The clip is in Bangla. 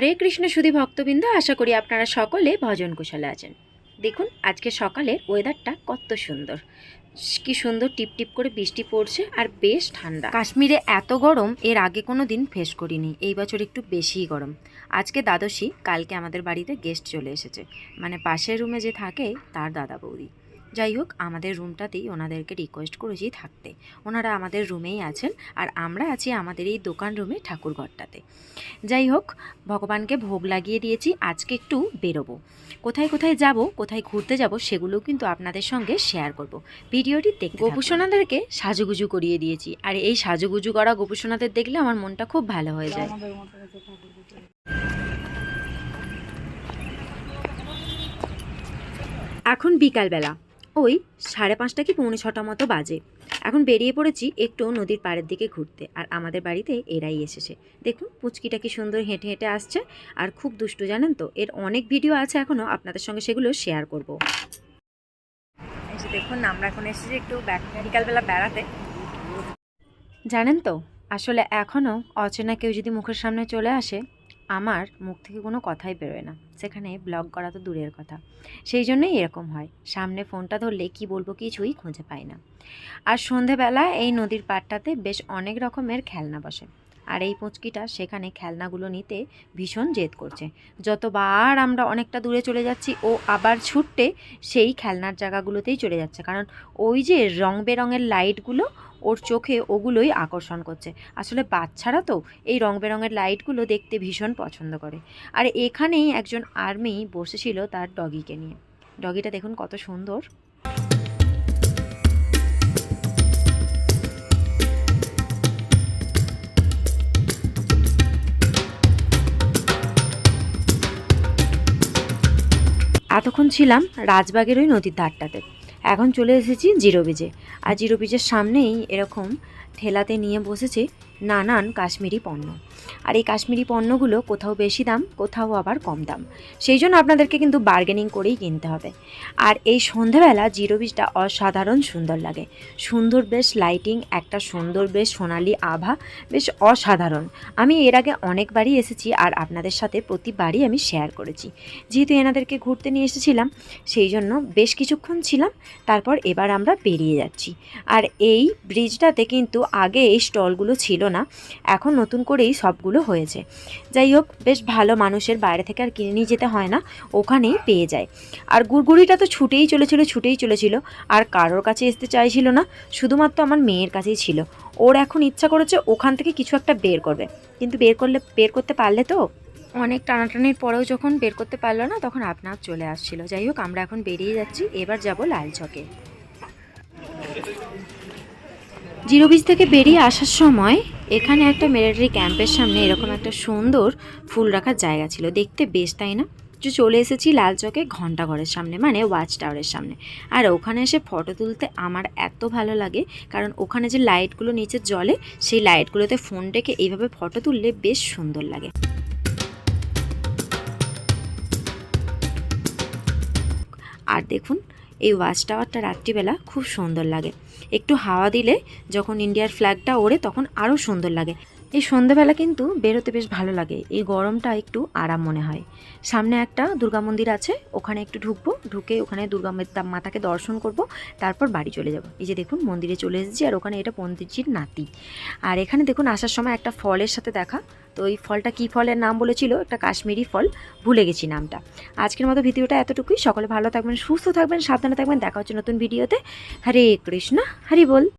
হরে কৃষ্ণ সুধী ভক্তবৃন্দ, আশা করি আপনারা সকলে ভজন কুশলে আছেন। দেখুন, আজকে সকালের ওয়েদারটা কত সুন্দর। কি সুন্দর টিপ টিপ করে বৃষ্টি পড়ছে আর বেশ ঠান্ডা। কাশ্মীরে এত গরম, এর আগে কোনো দিন ফেস করিনি। এই বছর একটু বেশিই গরম। আজকে দ্বাদশী, কালকে আমাদের বাড়িতে গেস্ট চলে এসেছে। মানে পাশের রুমে যে থাকে, তার দাদা বৌদি। যাই হোক আমাদের রুমটাতেই ওনাদেরকে রিকোয়েস্ট করেছি থাকতে। ওনারা আমাদের রুমেই আছেন আর আমরা আছি আমাদের এই দোকান রুমে ঠাকুর ঘরটাতে। যাই হোক ভগবানকে ভোগ লাগিয়ে দিয়েছি আজকে একটু বেরোবো। কোথায় কোথায় যাব কোথায় ঘুরতে যাব সেগুলো কিন্তু আপনাদের সঙ্গে শেয়ার করব। ভিডিওটি দেখতে গোপুসোনাদেরকে সাজুগুজু করিয়ে দিয়েছি। আর এই সাজুগুজু করা গোপুসোনাদের দেখলে আমার মনটা খুব ভালো হয়ে যায়। এখন বিকালবেলা। ওই সাড়ে পাঁচটা কি পৌনে ছটা মতো বাজে। এখন বেরিয়ে পড়েছি একটু নদীর পাড়ের দিকে ঘুরতে, আর আমাদের বাড়িতে এরাই এসেছে। দেখুন পুচকিটা কি সুন্দর হেঁটে হেঁটে আসছে, আর খুব দুষ্টু জানেন তো, এর অনেক ভিডিও আছে এখনও আপনাদের সঙ্গে সেগুলো শেয়ার করব। দেখুন, আমরা এখন এসেছি একটু বিকালবেলা বেড়াতে। জানেন তো, আসলে এখনও অচেনা কেউ যদি মুখের সামনে চলে আসে আমার মুখ থেকে কোনো কথাই বেরোয় না। সেখানে ব্লগ করা তো দূরের কথা। সেই জন্যই এরকম হয়। সামনে ফোনটা ধরলে কি বলব কিছুই খুঁজে পাই না। আর সন্ধেবেলা এই নদীর পাড়টাতে বেশ অনেক রকমের খেলনা বসে। আর এই পুঁচকিটা সেখানে খেলনাগুলো নিতে ভীষণ জেদ করছে। যতবার আমরা অনেকটা দূরে চলে যাচ্ছি, ও আবার ছুটতে সেই খেলনার জায়গাগুলোতেই চলে যাচ্ছে। কারণ ওই যে রং বেরঙের লাইটগুলো, ওর চোখে ওগুলোই আকর্ষণ করছে। আসলে বাচ্চারা তো এই রং বেরঙের লাইটগুলো দেখতে ভীষণ পছন্দ করে। আর এখানেই একজন আর্মি বসেছিল তার ডগিকে নিয়ে। ডগিটা দেখুন কত সুন্দর। এতক্ষণ ছিলাম রাজবাগের ওই নদীর ধারটাতে। এখন চলে এসেছি জিরো বিজে আর জিরো বিজের সামনেই এরকম ঠেলাতে নিয়ে বসেছে নানান কাশ্মীরি পণ্য। আর এই কাশ্মীরি পণ্যগুলো কোথাও বেশি দাম, কোথাও আবার কম দাম। সেই জন্য আপনাদেরকে কিন্তু বার্গেনিং করেই কিনতে হবে। আর এই সন্ধ্যাবেলা জিরো বিচটা অসাধারণ সুন্দর লাগে। সুন্দর বেশ লাইটিং একটা সুন্দর বেশ সোনালি আভা, বেশ অসাধারণ। আমি এর আগে অনেকবারই এসেছি আর আপনাদের সাথে প্রতিবারই আমি শেয়ার করেছি। যেহেতু এনাদেরকে ঘুরতে নিয়ে এসেছিলাম, সেই জন্য বেশ কিছুক্ষণ ছিলাম, তারপর এবার আমরা বেরিয়ে যাচ্ছি। আর এই ব্রিজটাতে কিন্তু আগে এই স্টলগুলো ছিল না এখন নতুন করেই সবগুলো হয়েছে। যাই হোক বেশ ভালো মানুষের বাইরে থেকে আর কিনে নিয়ে যেতে হয় না ওখানেই পেয়ে যায়। আর গুড়গুড়িটা তো ছুটেই চলেছিল ছুটেই চলেছিল। আর কারোর কাছে আসতে চাইছিল না শুধুমাত্র আমার মেয়ের কাছেই ছিল। ওর এখন ইচ্ছা করেছে ওখান থেকে কিছু একটা বের করবে। কিন্তু বের করলে বের করতে পারলে তো? অনেক টানাটানির পরেও যখন বের করতে পারল না তখন আপনার চলে আসছিল। যাই হোক আমরা এখন বেরিয়ে যাচ্ছি এবার যাব লাল চকে। জিরো বিচ থেকে বেরিয়ে আসার সময় এখানে একটা মিলিটারি ক্যাম্পের সামনে এরকম একটা সুন্দর ফুল রাখার জায়গা ছিল। দেখতে বেশ, তাই না? যে চলে এসেছি লাল চকে ঘন্টাঘরের সামনে মানে ওয়াচ টাওয়ারের সামনে। আর ওখানে এসে ফটো তুলতে আমার এত ভালো লাগে, কারণ ওখানে যে লাইটগুলো নিচে জ্বলে, সেই লাইটগুলোতে ফোন রেখে এইভাবে ফটো তুললে বেশ সুন্দর লাগে। আর দেখুন এই ওয়াচ টাওয়ারটা রাত্রিবেলা খুব সুন্দর লাগে। একটু হাওয়া দিলে যখন ইন্ডিয়ার ফ্ল্যাগটা ওড়ে তখন আরও সুন্দর লাগে। এই সন্ধ্যেবেলা কিন্তু বেরোতে বেশ ভালো লাগে। এই গরমটা একটু আরাম মনে হয়। সামনে একটা দুর্গা মন্দির আছে, ওখানে একটু ঢুকবো, ঢুকে ওখানে দুর্গা মাতাকে দর্শন করব, তারপর বাড়ি চলে যাব। এই যে দেখুন, মন্দিরে চলে এসেছি, আর ওখানে এটা পন্ডিতজির নাতি। আর এখানে দেখুন, আসার সময় একটা ফলের সাথে দেখা। তো ওই ফলটা কী ফলের নাম বলেছিল? একটা কাশ্মীরি ফল, ভুলে গেছি নামটা। আজকের মতো ভিডিওটা এতটুকুই। সকলে ভালো থাকবেন, সুস্থ থাকবেন, সাবধানে থাকবেন। দেখা হচ্ছে নতুন ভিডিওতে। হরে কৃষ্ণ, হরি বল।